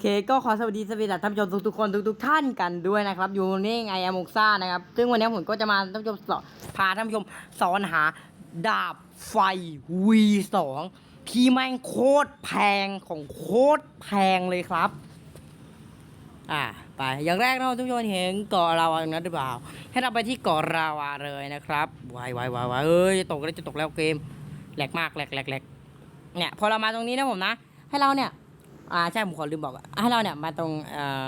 เคก็ขอสวัสดีสวัสดีท่านผู้ชมทุกๆคนทุกๆท่านกันด้วยนะครับ อยู่นี่ไงแอมกซ่านะครับ ซึ่งวันนี้ผมก็จะมาท่านผู้ชมพาท่านผู้ชมสอนหาดาบไฟ V2 ที่แม่งโคตรแพงของโคตรแพงเลยครับ อ่าไปอย่างแรกเราทุกคนเห็นเกาะราวาตรงนั้นหรือเปล่า ให้เราไปที่เกาะราวาเลยนะครับวายวายวายวายเอ้ยจะตกแล้วจะตกแล้วเกมแหลกมากแหลกแหลกแหลกเนี่ยพอเรามาตรงนี้นะผมนะ ให้เราเนี่ย อ่าใช่ผมขอลืมบอกให้เราเนี่ยมาตรงเอ่อ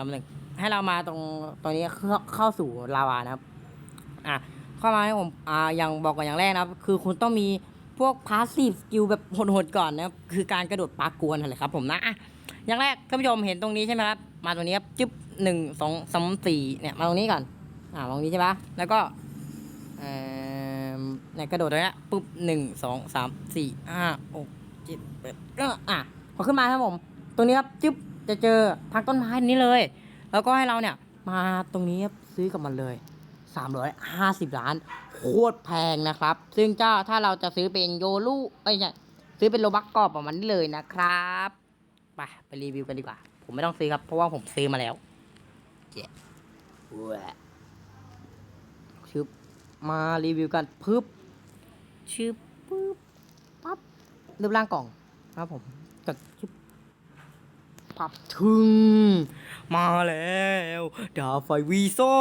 ให้เรามาตรงตรงนี้เข้าเข้าสู่ลาวานะครับ อะเข้ามาให้ผมอ่าอย่างบอกก่อนอย่างแรกนะครับ คือคุณต้องมีพวกพาสซีฟสกิลแบบโหดๆก่อนนะครับคือการกระโดดปากกวนอะไรครับ ผมนะอะอย่างแรกท่านผู้ชมเห็นตรงนี้ใช่ไหมครับมาตรงนี้ครับจึ๊บหนึ่งสองสามสี่เนี่ยมาตรงนี้ก่อน อ่าตรงนี้ใช่ปะแล้วก็เอ่อเนี่ยกระโดดตรงนี้ปุ๊บหนึ่งสองสามสี่ห้าหกเจ็ดแปดก้าอะพอขึ้นมาครับผม ตรงนี้ครับจึ๊บจะเจอทางต้นไม้นี้เลย แล้วก็ให้เราเนี่ยมาตรงนี้ครับซื้อกับมันเลย 350 ล้านโคตรแพงนะครับ ซึ่งเจ้าถ้าเราจะซื้อเป็นโยลูไม่ใช่ซื้อเป็นโลบักกรอบประมาณนี้เลยนะครับไปไปรีวิวกันดีกว่า ผมไม่ต้องซื้อครับ เพราะว่าผมซื้อมาแล้วเจ๊แหวะชึบมารีวิวกันปึ๊บชึบปึ๊บปั๊บรูปร่างกล่องครับผมกดชึบ ปับถึง มาแล้วดาไฟวีซอ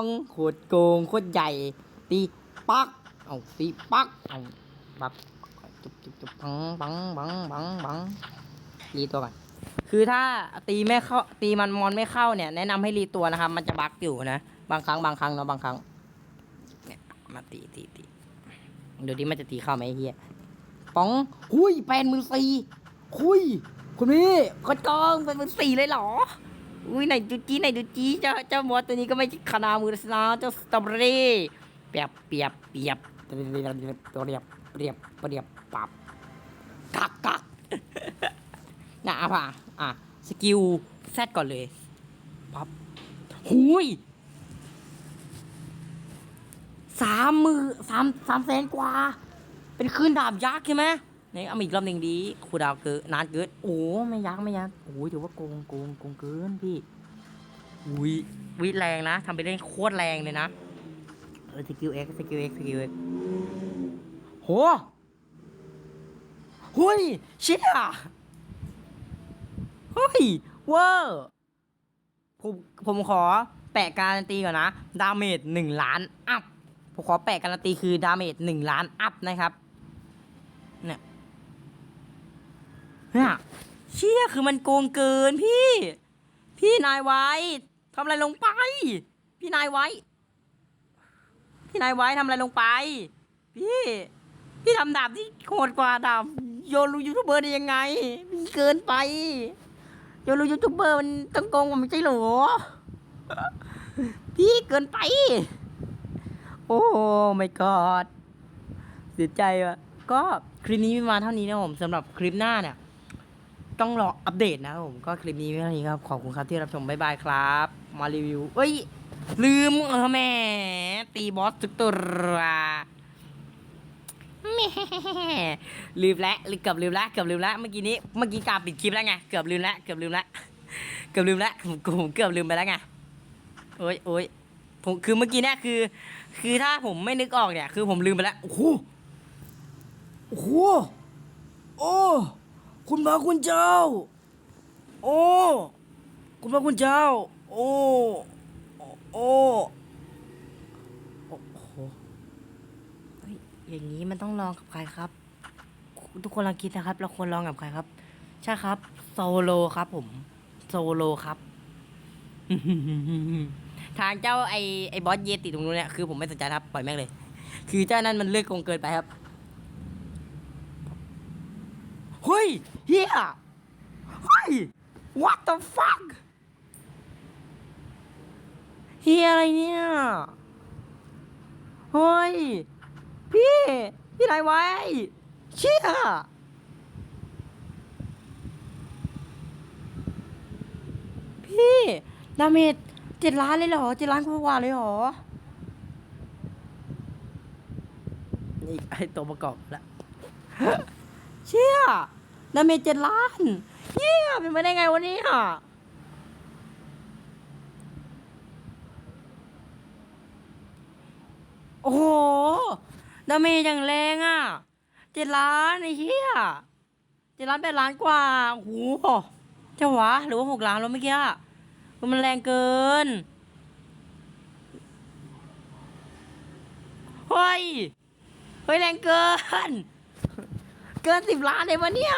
งโคตรโกงโคตรใหญ่ ตีปัก เอาตีปัก เอาปับจุบจุบจุบปังปังปังปังปังรีตัวก่อนคือถ้าตีไม่เข้าตีมันมอนไม่เข้าเนี่ย แนะนำให้รีตัวนะครับ มันจะบักอยู่นะบางครั้งบางครั้งเนาะบางครั้งเนี่ยมาตีตีตีเดี๋ยวนี้มันจะตีเข้าไหมเฮียป๋อง หุยแปดหมื่นสี่หุย คุณพี่กดกองเป็นมือสี่เลยเหรอ อุ้ยไหนดูจี้ไหนดูจี้เจ้าเจ้ามอตัวนี้ก็ไม่ขนามือนะเจ้าสตอเบอรี่เปียบเปียบเปียบเรียบเรียบเรียบเรียบปับกักกักนะอะป่ะอะสกิลแซดก่อนเลยปับหุยสามมือสามสามแสนกว่า เป็นคืนดาบยักษ์ใช่ไหม นี่เอามาอีกรอบหนึ่งดีครูดาวเกินนานเกินโอ้ไม่ยักษ์ไม่ยักษ์โอ้ยถือว่าโกงโกงโกงเกินพี่อุ้ยวิแรงนะทำไปเล่นโคตรแรงเลยนะเออสกิลเอ็กสกิลเอ็กสกิลเอ็กโหหุยเชี่ยเฮ้ยเวอร์ผมผมขอแปะการันตีก่อนนะ ดาเมจหนึ่งล้านอัพผมขอแปะการันตีคือดาเมจหนึ่งล้านอัพนะครับเนี่ย เนี่ยเชี่ยคือมันโกงเกินพี่ พี่นายไว้ทำอะไรลงไป พี่นายไว้ พี่นายไว้ทำอะไรลงไป พี่ พี่ทำดาบที่โหดกว่าดาบโยรูยูทูบเบอร์ได้ยังไงพี่เกินไปโยรูยูทูบเบอร์มันต้องโกงผมไม่ใช่หรอพี่เกินไป โอ้ไม่กอดเสียใจวะก็คลิปนี้มีมาเท่านี้นะผมสำหรับคลิปหน้าเนี่ย ต้องรออัปเดตนะครับผมก็คลิปนี้มีเท่านี้ครับ ขอบคุณครับที่รับชม บ๊ายบายครับ มารีวิว เอ้ย ลืมเออแม่ตีบอสทุกตัวแม่ลืมแล้วเกือบลืมแล้วเกือบลืมแล้วเมื่อกี้นี้เมื่อกี้กาปิดคลิปแล้วไงเกือบลืมแล้วเกือบลืมแล้วเกือบลืมแล้วผมผมเกือบลืมไปแล้วไงโอ้ยโอ้ยผมคือเมื่อกี้เนี่ยคือ คือถ้าผมไม่นึกออกเนี่ย คือผมลืมไปแล้วโอ้โหโอ้โหโอ้ คุณพระคุณเจ้า โอ้ คุณพระคุณเจ้า โอ้ โอ้โอ้โหเฮ้ยอย่างนี้มันต้องลองกับใครครับ ทุกคนลองคิดนะครับ เราควรลองกับใครครับ ใช่ครับ โซโลครับผม โซโลครับ ทางเจ้าไอไอบอสเยติตรงนู้นเนี่ยคือผมไม่สนใจครับ ปล่อยแม่งเลย คือเจ้านั้นมันเลือกโกงเกินไปครับ เฮ้ยเฮียเฮ้ย what the fuck เฮียอะไรเนี่ยเฮ้ย พี่ พี่ไหนไว้เชี่ยพี่ดาเมจเจ็ดล้านเลยเหรอเจ็ดล้านกว่าเลยเหรอนี่ไอตัวประกอบละ เชี่ย ดาเมจเจ็ดล้านเยี่ยเป็นไปได้ไงวันนี้อะโอ้โหดาเมจอย่างแรงอะเจ็ดล้านไอ้เหี้ยเจ็ดล้านแปดล้านกว่าโอ้โหเจ้าวะหรือว่าหกล้านแล้วเมื่อกี้มันแรงเกินเฮ้ยเฮ้ยแรงเกิน เกินสิบล้านเลยวะเนี่ย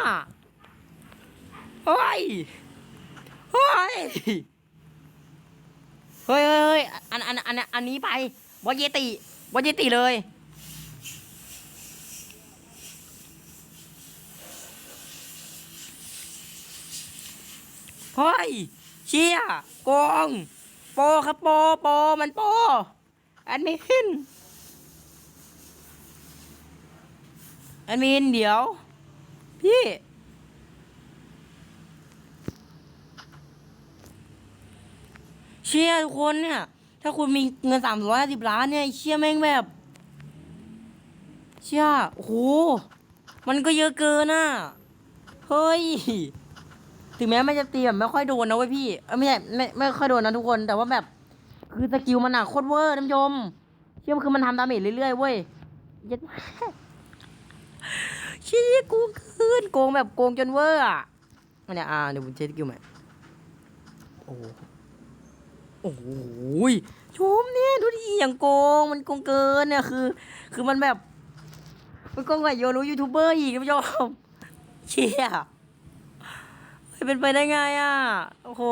เฮ้ยเฮ้ยเฮ้ยเฮ้ยเฮ้ยอันอันอันอันนี้ไปวอเยติวอเยติเลย เฮ้ย เชี่ยโกงโปครับโปโปมันโปแอดมิน อดมินเดี๋ยว พี่ เชี่ยทุกคนเนี่ย ถ้าคุณมีเงินสามร้อยสิบล้านเนี่ยเชี่ยแม่งแบบ เชี่ยโอ้โหมันก็เยอะเกินอะ เฮ้ย ถึงแม้มันจะตีแบบไม่ค่อยโดนนะเว้ยพี่ไม่ใช่ไม่ไม่ค่อยโดนนะทุกคน แต่ว่าแบบ คือสกิลมันอะโคตรเวอร์ท่านผู้ชม เชื่อมคือมันทำดาเมจเรื่อยๆเว้ยเยัด ชี้ยโกงคืนโกงแบบโกงจนเวอร์อะอันเนี้ยอ่าเดี๋ยวผมเช็คกิลใหม่โอ้โหโอ้โหชมเนี่ยดูดิอย่างโกงมันโกงเกินเนี่ยคือ คือมันแบบมันโกงกว่าโยรู้ยูทูบเบอร์อีกท่านผู้ชมเชี่ยเป็นไปได้ไงอะโอ้โห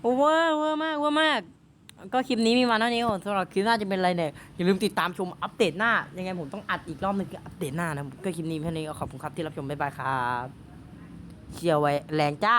เวอร์เวอร์มากเวอร์มาก ก็คลิปนี้มีมาเท่านี้ก่อนสำหรับคลิปหน้าจะเป็นอะไรเนี่ยอย่าลืมติดตามชมอัปเดตหน้า ยังไงผมต้องอัดอีกรอบหนึงคืออัปเดตหน้านะก็คลิปนี้เท่านี้ขอบคุณครับที่รับชมบ๊ายบายครับเชียร์ไว้แรงจ้า